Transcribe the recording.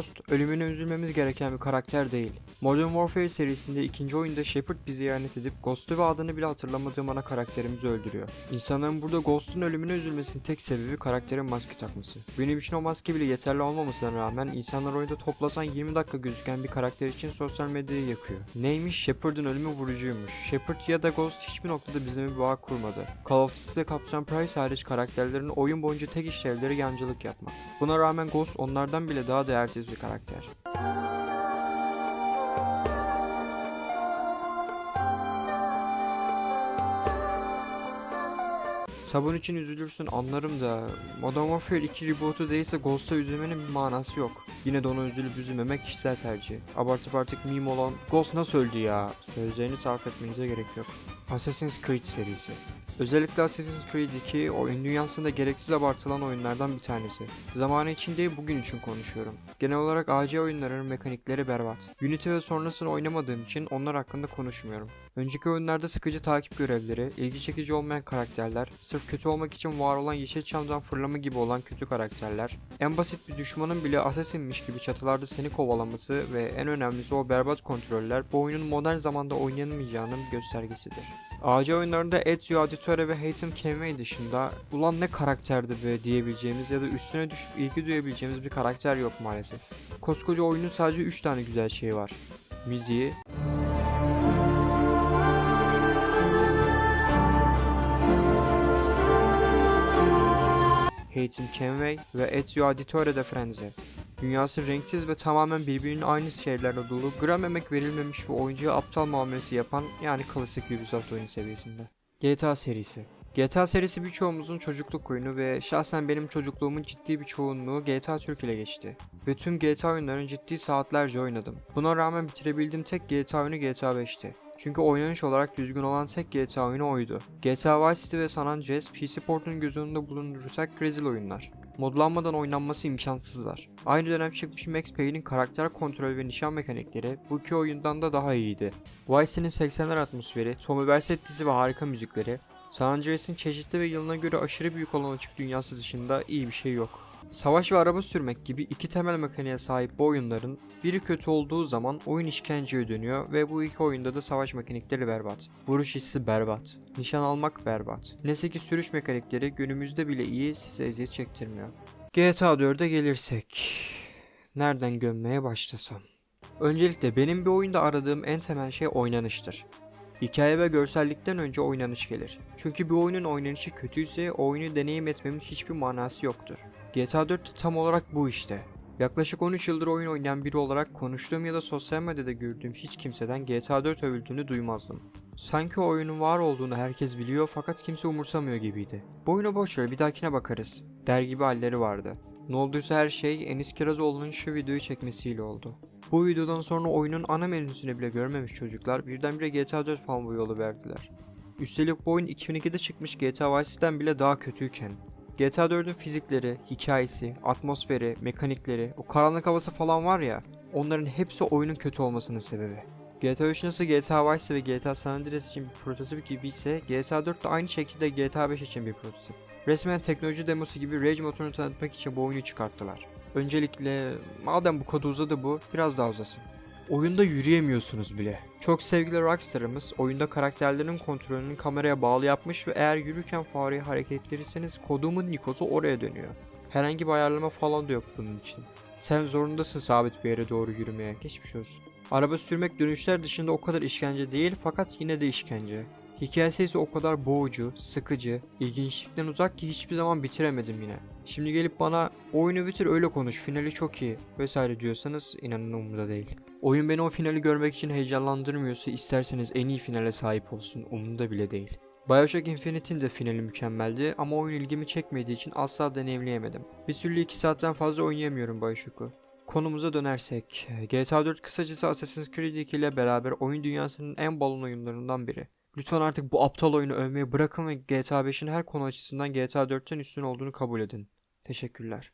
Ghost, ölümüne üzülmemiz gereken bir karakter değil. Modern Warfare serisinde ikinci oyunda Shepard bizi ihanet edip Ghost'u ve adını bile hatırlamadığım ana karakterimizi öldürüyor. İnsanların burada Ghost'un ölümüne üzülmesinin tek sebebi karakterin maske takması. Benim için o maske bile yeterli olmamasına rağmen insanlar oyunda toplasan 20 dakika gözüken bir karakter için sosyal medyayı yakıyor. Neymiş? Shepard'ın ölümü vurucuymuş. Shepard ya da Ghost hiçbir noktada bizimle bir bağ kurmadı. Call of Duty'de Captain Price hariç karakterlerin oyun boyunca tek işlevleri yancılık yapmak. Buna rağmen Ghost onlardan bile daha değersiz bir karakter. Sabun için üzülürsün anlarım da Modern Warfare 2 reboot'u değilse Ghost'a üzülmenin bir manası yok. Yine de ona üzülüp üzülmemek kişisel tercih. Abartıp artık meme olan Ghost nasıl öldü ya sözlerini sarf etmenize gerek yok. Assassin's Creed serisi. Özellikle Assassin's Creed 2 oyun dünyasında gereksiz abartılan oyunlardan bir tanesi. Zamanı için değil bugün için konuşuyorum. Genel olarak AC oyunlarının mekanikleri berbat. Unity ve sonrasını oynamadığım için onlar hakkında konuşmuyorum. Önceki oyunlarda sıkıcı takip görevleri, ilgi çekici olmayan karakterler, sırf kötü olmak için var olan Yeşilçam'dan fırlama gibi olan kötü karakterler, en basit bir düşmanın bile assassinmiş gibi çatılarda seni kovalaması ve en önemlisi o berbat kontroller bu oyunun modern zamanda oynanamayacağının göstergesidir. AC oyunlarında Ezio Auditore ve Haytham Kenway dışında ulan ne karakterdi be diyebileceğimiz ya da üstüne düşüp ilgi duyabileceğimiz bir karakter yok maalesef. Koskoca oyunun sadece 3 tane güzel şeyi var. Müziği, Haytham Kenway ve Ezio Auditore de Frenzy. Dünyası renksiz ve tamamen birbirinin aynı şeylerle dolu, gram emek verilmemiş ve oyuncuya aptal muamelesi yapan yani klasik Ubisoft oyun seviyesinde. GTA serisi GTA serisi birçoğumuzun çocukluk oyunu ve şahsen benim çocukluğumun ciddi bir çoğunluğu GTA Türk ile geçti. Ve tüm GTA oyunlarını ciddi saatlerce oynadım. Buna rağmen bitirebildiğim tek GTA oyunu GTA 5'ti. Çünkü oynanış olarak düzgün olan tek GTA oyunu oydu. GTA Vice City ve San Andreas PC portunun göz önünde bulundurursak rezil oyunlar. Modlanmadan oynanması imkansızlar. Aynı dönem çıkmış Max Payne'in karakter kontrolü ve nişan mekanikleri bu iki oyundan da daha iyiydi. Vice City'nin 80'ler atmosferi, Tommy Vercetti ve harika müzikleri, San Andreas'ın çeşitli ve yılına göre aşırı büyük olan açık dünyası dışında iyi bir şey yok. Savaş ve araba sürmek gibi iki temel mekaniğe sahip bu oyunların biri kötü olduğu zaman oyun işkenceye dönüyor ve bu iki oyunda da savaş mekanikleri berbat. Vuruş hissi berbat. Nişan almak berbat. Neyse ki sürüş mekanikleri günümüzde bile iyi size eziyet çektirmiyor. GTA 4'e gelirsek... Nereden gömmeye başlasam? Öncelikle benim bir oyunda aradığım en temel şey oynanıştır. Hikaye ve görsellikten önce oynanış gelir. Çünkü bir oyunun oynanışı kötüyse o oyunu deneyim etmemin hiçbir manası yoktur. GTA 4 de tam olarak bu işte. Yaklaşık 13 yıldır oyun oynayan biri olarak konuştuğum ya da sosyal medyada gördüğüm hiç kimseden GTA 4 övüldüğünü duymazdım. Sanki oyunun var olduğunu herkes biliyor fakat kimse umursamıyor gibiydi. Bu oyunu boşver bir dahakine bakarız. Der gibi halleri vardı. Ne olduysa her şey Enis Kirazoğlu'nun şu videoyu çekmesiyle oldu. Bu videodan sonra oyunun ana menüsünü bile görmemiş çocuklar birdenbire GTA 4 fanboy yolu verdiler. Üstelik bu oyun 2002'de çıkmış GTA Vice City'den bile daha kötüyken. GTA 4'ün fizikleri, hikayesi, atmosferi, mekanikleri, o karanlık havası falan var ya, onların hepsi oyunun kötü olmasının sebebi. GTA 3 nasıl GTA Vice ve GTA San Andreas için bir prototip gibi ise GTA 4 de aynı şekilde GTA 5 için bir prototip. Resmen teknoloji demosu gibi Rage motorunu tanıtmak için bu oyunu çıkarttılar. Öncelikle madem bu kadar uzadı bu biraz daha uzasın. Oyunda yürüyemiyorsunuz bile. Çok sevgili Rockstar'ımız oyunda karakterlerin kontrolünü kameraya bağlı yapmış ve eğer yürürken fareyi hareket ettirirseniz kodumun Nikos'u oraya dönüyor. Herhangi bir ayarlama falan da yok bunun için. Sen zorundasın sabit bir yere doğru yürümeye. Geçmiş olsun. Araba sürmek dönüşler dışında o kadar işkence değil fakat yine de işkence. Hikayesi ise o kadar boğucu, sıkıcı, ilginçlikten uzak ki hiçbir zaman bitiremedim yine. Şimdi gelip bana oyunu bitir öyle konuş finali çok iyi vesaire diyorsanız inanın umurumda değil. Oyun beni o finali görmek için heyecanlandırmıyorsa isterseniz en iyi finale sahip olsun umurumda bile değil. Bioshock Infinite'in de finali mükemmeldi ama oyun ilgimi çekmediği için asla deneyimleyemedim. Bir türlü 2 saatten fazla oynayamıyorum Bioshock'u. Konumuza dönersek, GTA 4 kısacası Assassin's Creed 2 ile beraber oyun dünyasının en balon oyunlarından biri. Lütfen artık bu aptal oyunu övmeyi bırakın ve GTA 5'in her konu açısından GTA 4'ten üstün olduğunu kabul edin. Teşekkürler.